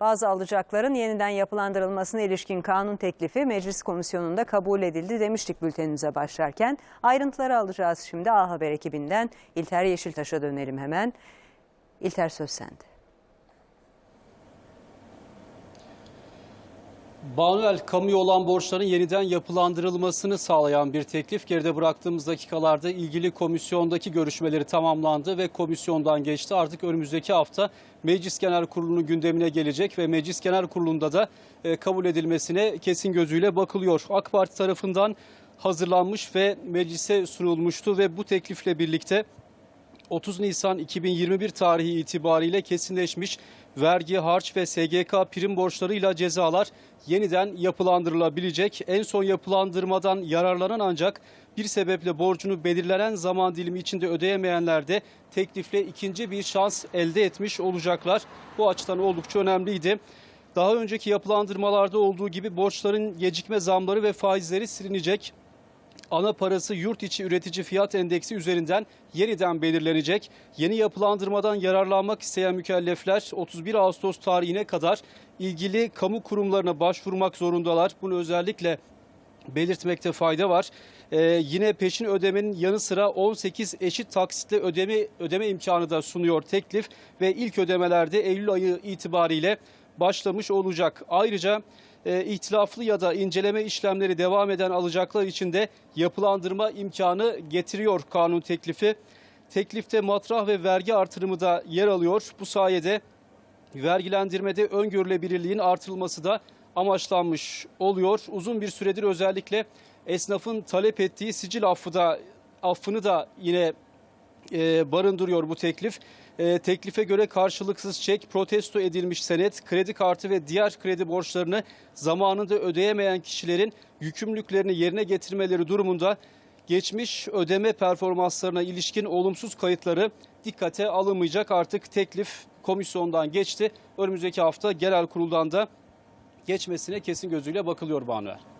Bazı alacakların yeniden yapılandırılmasına ilişkin kanun teklifi meclis komisyonunda kabul edildi demiştik bültenimize başlarken. Ayrıntıları alacağız şimdi A Haber ekibinden. İlter Yeşiltaş'a dönelim hemen. İlter söz sende. Banuel kamuya olan borçların yeniden yapılandırılmasını sağlayan bir teklif geride bıraktığımız dakikalarda ilgili komisyondaki görüşmeleri tamamlandı ve komisyondan geçti. Artık önümüzdeki hafta Meclis Genel Kurulu'nun gündemine gelecek ve Meclis Genel Kurulu'nda da e, kabul edilmesine kesin gözüyle bakılıyor. AK Parti tarafından hazırlanmış ve meclise sunulmuştu ve bu teklifle birlikte 30 Nisan 2021 tarihi itibariyle kesinleşmiş vergi, harç ve SGK prim borçlarıyla cezalar yeniden yapılandırılabilecek. En son yapılandırmadan yararlanan ancak bir sebeple borcunu belirlenen zaman dilimi içinde ödeyemeyenler de teklifle ikinci bir şans elde etmiş olacaklar. Bu açıdan oldukça önemliydi. Daha önceki yapılandırmalarda olduğu gibi borçların gecikme zamları ve faizleri silinecek ana parası yurt içi üretici fiyat endeksi üzerinden yeniden belirlenecek. Yeni yapılandırmadan yararlanmak isteyen mükellefler 31 Ağustos tarihine kadar ilgili kamu kurumlarına başvurmak zorundalar. Bunu özellikle belirtmekte fayda var. Ee, yine peşin ödemenin yanı sıra 18 eşit taksitle ödeme ödeme imkanı da sunuyor teklif ve ilk ödemelerde Eylül ayı itibariyle başlamış olacak. Ayrıca e, ihtilaflı ya da inceleme işlemleri devam eden alacaklar için de yapılandırma imkanı getiriyor kanun teklifi. Teklifte matrah ve vergi artırımı da yer alıyor. Bu sayede vergilendirmede öngörülebilirliğin artırılması da amaçlanmış oluyor. Uzun bir süredir özellikle esnafın talep ettiği sicil affı da affını da yine e, barındırıyor bu teklif. E, teklife göre karşılıksız çek, protesto edilmiş senet, kredi kartı ve diğer kredi borçlarını zamanında ödeyemeyen kişilerin yükümlülüklerini yerine getirmeleri durumunda geçmiş ödeme performanslarına ilişkin olumsuz kayıtları dikkate alınmayacak. Artık teklif komisyondan geçti. Önümüzdeki hafta genel kuruldan da geçmesine kesin gözüyle bakılıyor Banuel.